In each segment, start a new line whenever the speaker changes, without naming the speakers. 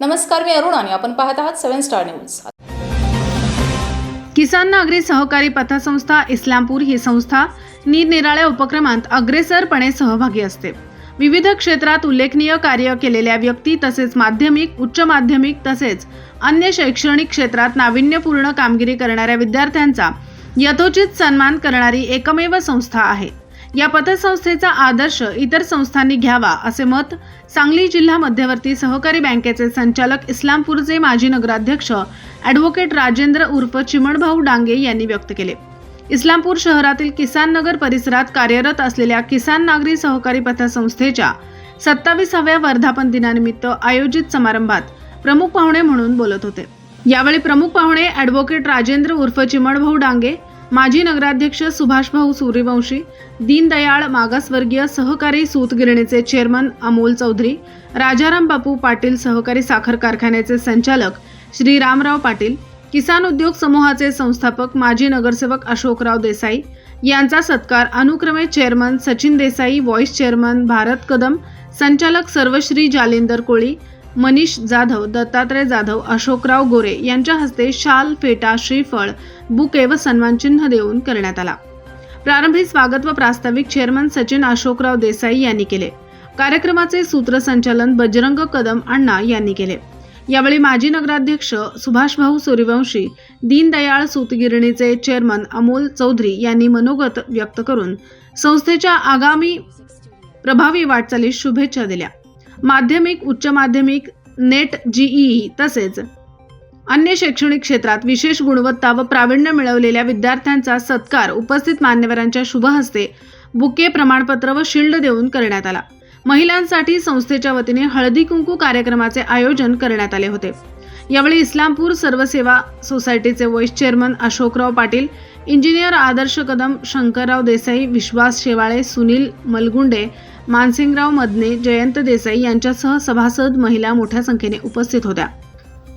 नमस्कार मी अरुण आणि आपण पाहत आहात सेव्हन स्टार न्यूज.
किसान नागरी सहकारी पतसंस्था इस्लामपूर ही संस्था निरनिराळ्या उपक्रमांत अग्रेसरपणे सहभागी असते. विविध क्षेत्रात उल्लेखनीय कार्य केलेल्या व्यक्ती तसेच माध्यमिक उच्च माध्यमिक तसेच अन्य शैक्षणिक क्षेत्रात नाविन्यपूर्ण कामगिरी करणाऱ्या विद्यार्थ्यांचा यथोचित सन्मान करणारी एकमेव संस्था आहे. या पतसंस्थेचा आदर्श इतर संस्थांनी घ्यावा असे मत सांगली जिल्हा मध्यवर्ती सहकारी बँकेचे संचालक इस्लामपूरचे माजी नगराध्यक्ष ॲडव्होकेट राजेंद्र उर्फ चिमणभाऊ डांगे यांनी व्यक्त केले. इस्लामपूर शहरातील किसान नगर परिसरात कार्यरत असलेल्या किसान नागरी सहकारी पतसंस्थेच्या सत्तावीसाव्या वर्धापन दिनानिमित्त आयोजित समारंभात प्रमुख पाहुणे म्हणून बोलत होते. यावेळी प्रमुख पाहुणे ॲडव्होकेट राजेंद्र उर्फ चिमणभाऊ डांगे माजी नगराध्यक्ष सुभाषभाऊ सूर्यवंशी दीनदयाळ मागासवर्गीय सहकारी सूतगिरणीचे चेअरमन अमोल चौधरी राजाराम बापू पाटील सहकारी साखर कारखान्याचे संचालक श्री रामराव पाटील किसान उद्योग समूहाचे संस्थापक माजी नगरसेवक अशोकराव देसाई यांचा सत्कार अनुक्रमे chairman Sachin Desai vice chairman Bharat Kadam संचालक सर्वश्री जालिंदर कोळी मनीष जाधव दत्तात्रय जाधव अशोकराव गोरे यांच्या हस्ते शाल फेटा श्रीफळ बुके व सन्मानचिन्ह देऊन करण्यात आला. प्रारंभी स्वागत व प्रास्ताविक चेअरमन सचिन अशोकराव देसाई यांनी केले. कार्यक्रमाचे सूत्रसंचालन बजरंग कदम अण्णा यांनी केले. यावेळी माजी नगराध्यक्ष सुभाषभाऊ सूर्यवंशी दीनदयाळ सूतगिरणीचे चेअरमन अमोल चौधरी यांनी मनोगत व्यक्त करून संस्थेच्या आगामी प्रभावी वाटचालीस शुभेच्छा दिल्या. माध्यमिक उच्च माध्यमिक नेट जीईई तसेच अन्य शैक्षणिक क्षेत्रात विशेष गुणवत्ता व प्रावीण्य मिळवलेल्या विद्यार्थ्यांचा सत्कार उपस्थित मान्यवरांच्या शुभहस्ते बुके प्रमाणपत्र व शिल्ड देऊन करण्यात आला. महिलांसाठी संस्थेच्या वतीने हळदी कुंकू कार्यक्रमाचे आयोजन करण्यात आले होते. यावेळी इस्लामपूर सर्वसेवा सोसायटीचे vice chairman Ashokrao Patil engineer Adarsh Kadam Shankarrao Desai Vishwas Shewale Sunil Malgunde Mansingrao Madane Jayant Desai यांच्यासह सभासद महिला मोठ्या संख्येने उपस्थित होत्या.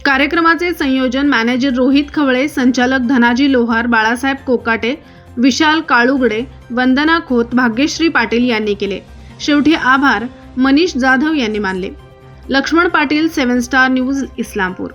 कार्यक्रमाचे संयोजन मॅनेजर रोहित खवळे संचालक धनाजी लोहार बाळासाहेब कोकाटे विशाल काळुगडे वंदना खोत भाग्यश्री पाटील यांनी केले. शेवटी आभार मनीष जाधव यांनी मानले. Laxman Patil seven star news Islampur.